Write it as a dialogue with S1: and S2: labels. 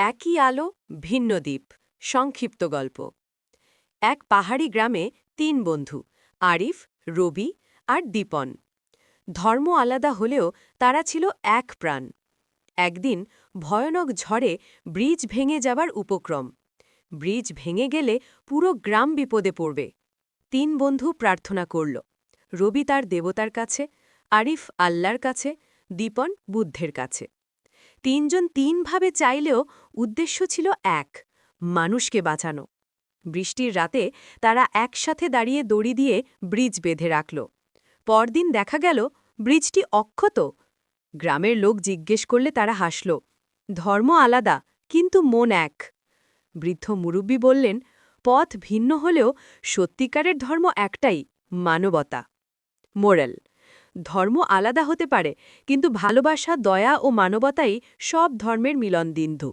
S1: একই আলো, ভিন্ন দ্বীপ। সংক্ষিপ্ত গল্প। এক পাহাড়ি গ্রামে তিন বন্ধু, আরিফ, রবি আর দীপন। ধর্ম আলাদা হলেও তারা ছিল এক প্রাণ। একদিন ভয়ানক ঝড়ে ব্রিজ ভেঙে যাবার উপক্রম। ব্রিজ ভেঙে গেলে পুরো গ্রাম বিপদে পড়বে। তিন বন্ধু প্রার্থনা করল, রবি তার দেবতার কাছে, আরিফ আল্লাহর কাছে, দীপন বুদ্ধের কাছে। তিনজন তিনভাবে চাইলেও উদ্দেশ্য ছিল এক, মানুষকে বাঁচানো। বৃষ্টির রাতে তারা একসাথে দাঁড়িয়ে দড়ি দিয়ে ব্রিজ বেঁধে রাখল। পরদিন দেখা গেল, ব্রিজটি অক্ষত। গ্রামের লোক জিজ্ঞেস করলে তারা হাসল, ধর্ম আলাদা, কিন্তু মন এক। বৃদ্ধ মুরব্বী বললেন, পথ ভিন্ন হলেও সত্যিকারের ধর্ম একটাই, মানবতা। মোরাল ধর্ম আলাদা হতে পারে কিন্তু ভালোবাসা দয়া ও মানবতাই সব ধর্মের মিলন দিন্ধু